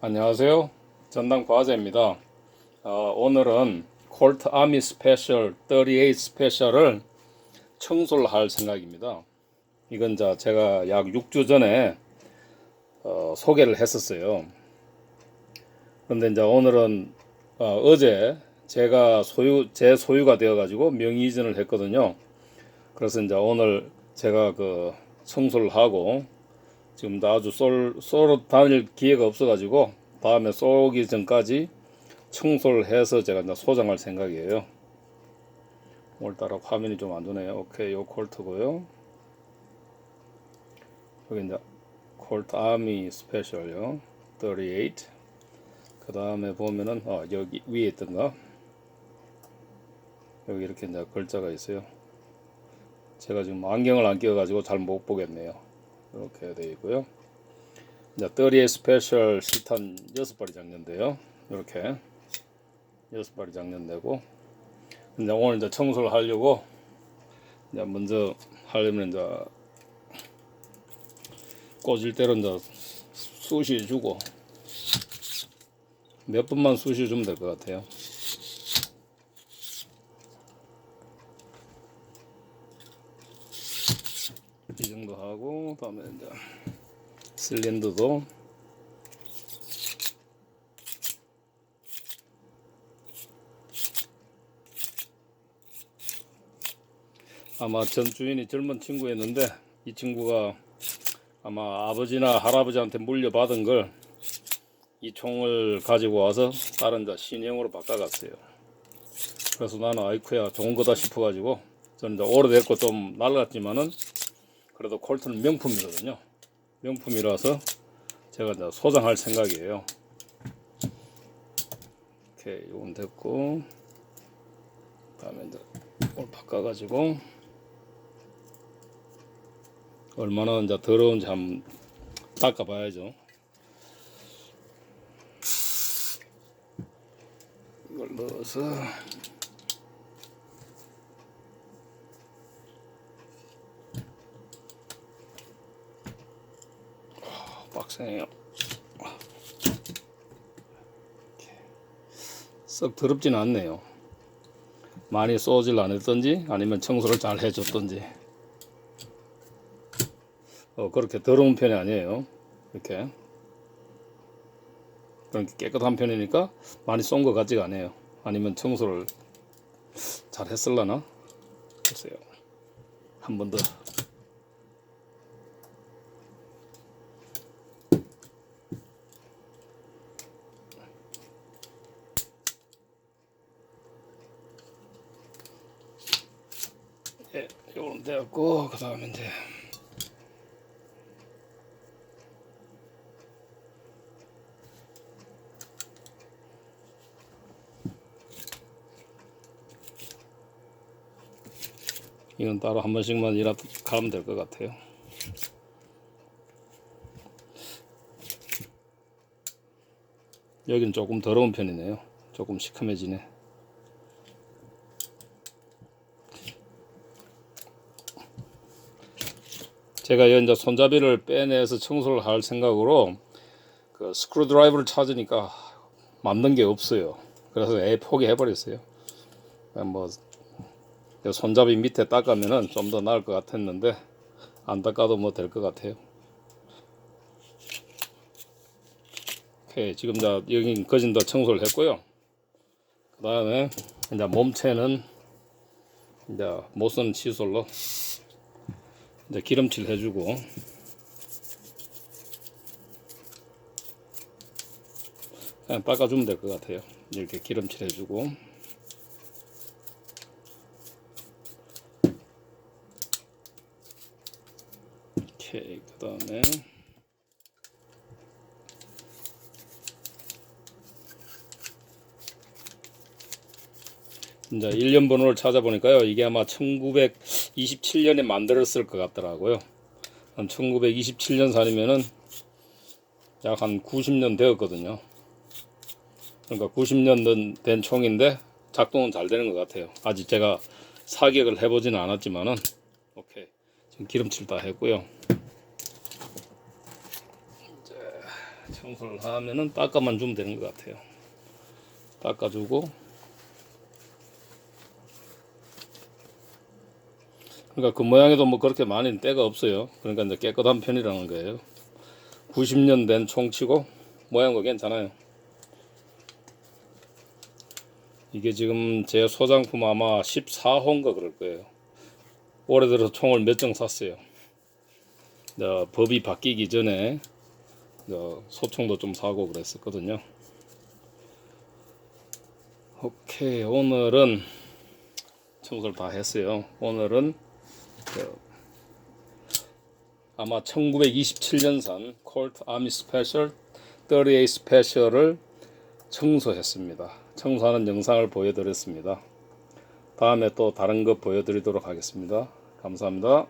안녕하세요. 전당 과제입니다. 어, 오늘은 콜트 아미 스페셜 38 스페셜을 청소를 할 생각입니다. 이건 자 제가 약 6주 전에 어, 소개를 했었어요. 그런데 이제 오늘은 어, 제 제가 소유 제 소유가 되어 가지고 명의 이전을 했거든요. 그래서 이제 오늘 제가 그 청소를 하고 지금 도 아주 쏠, 쏘러 다닐 기회가 없어가지고 다음에 쏘기 전까지 청소를 해서 제가 이제 소장할 생각이에요. 오늘따라 화면이 좀 안 좋네요. 오케이, 요 콜트고요. 여기 이제 콜트 아미 스페셜요. 38. 그 다음에 보면은 어, 여기 위에 있던가 여기 이렇게 이제 글자가 있어요. 제가 지금 안경을 안 끼워가지고 잘 못 보겠네요. 이렇게 되어 있고요. 이제 38 스페셜 시탄 6발이 장년돼요. 이렇게 6발이 장년되고 이제 오늘 이제 청소를 하려고 이제 먼저 하려면 이제 꽂을 대로 이제 쑤시 주고 몇 분만 쑤시 주면 될 것 같아요. 이 정도 다음에 이제 실린더도 아마 전 주인이 젊은 친구였는데 이 친구가 아마 아버지나 할아버지한테 물려받은 걸 이 총을 가지고 와서 다른 자 신형으로 바꿔갔어요. 그래서 나는 아이쿠야 좋은 거다 싶어가지고 저는 이제 오래됐고 좀 낡았지만은 그래도 콜트는 명품이거든요. 명품이라서 제가 이제 소장할 생각이에요. 오케이, 이건 됐고 다음에 이제 이걸 바꿔가지고 얼마나 이제 더러운지 한번 닦아봐야죠. 이걸 넣어서 빡세네요. 썩 더럽지는 않네요. 많이 쏘질 않았던지 아니면 청소를 잘 해줬던지 어, 그렇게 더러운 편이 아니에요. 이렇게 그렇게 깨끗한 편이니까 많이 쏜 것 같지가 않아요. 아니면 청소를 잘 했을라나? 글쎄요. 한 번 더. 예, 요건 되었고 그 다음에 이제 이건 따로 한 번씩만 이라도 가면 될 것 같아요. 여긴 조금 더러운 편이네요. 조금 시큼해지네. 제가 이제 손잡이를 빼내서 청소를 할 생각으로 그 스크루 드라이버를 찾으니까 맞는 게 없어요. 그래서 애 포기해 버렸어요. 뭐 손잡이 밑에 닦으면은 좀 더 나을 것 같았는데 안 닦아도 뭐 될 것 같아요. 오케이 지금 다 여기 거진 다 청소를 했고요. 그 다음에 이제 몸체는 이제 못 쓰는 칫솔로 이제 기름칠 해주고. 그냥 닦아주면 될 것 같아요. 이렇게 기름칠 해주고. 오케이 그 다음에 이제 1년 번호를 찾아보니까요 이게 아마 1927년에 만들었을 것 같더라고요. 한 1927년 산이면은 약 한 90년 되었거든요. 그러니까 90년 된 총인데 작동은 잘 되는 것 같아요. 아직 제가 사격을 해보지는 않았지만은 오케이. 지금 기름칠 다 했고요. 이제 청소를 하면은 닦아만 주면 되는 것 같아요. 닦아주고 그러니까 그 모양에도 뭐 그렇게 많이 때가 없어요. 그러니까 이제 깨끗한 편이라는 거예요. 90년 된 총치고 모양도 괜찮아요. 이게 지금 제 소장품 아마 14호인가 그럴 거예요. 올해 들어서 총을 몇 정 샀어요. 저 법이 바뀌기 전에 저 소총도 좀 사고 그랬었거든요. 오케이 오늘은 청소를 다 했어요. 오늘은 그 아마 1927년산 콜트 아미 스페셜 38 스페셜을 청소했습니다. 청소하는 영상을 보여드렸습니다. 다음에 또 다른 거 보여드리도록 하겠습니다. 감사합니다.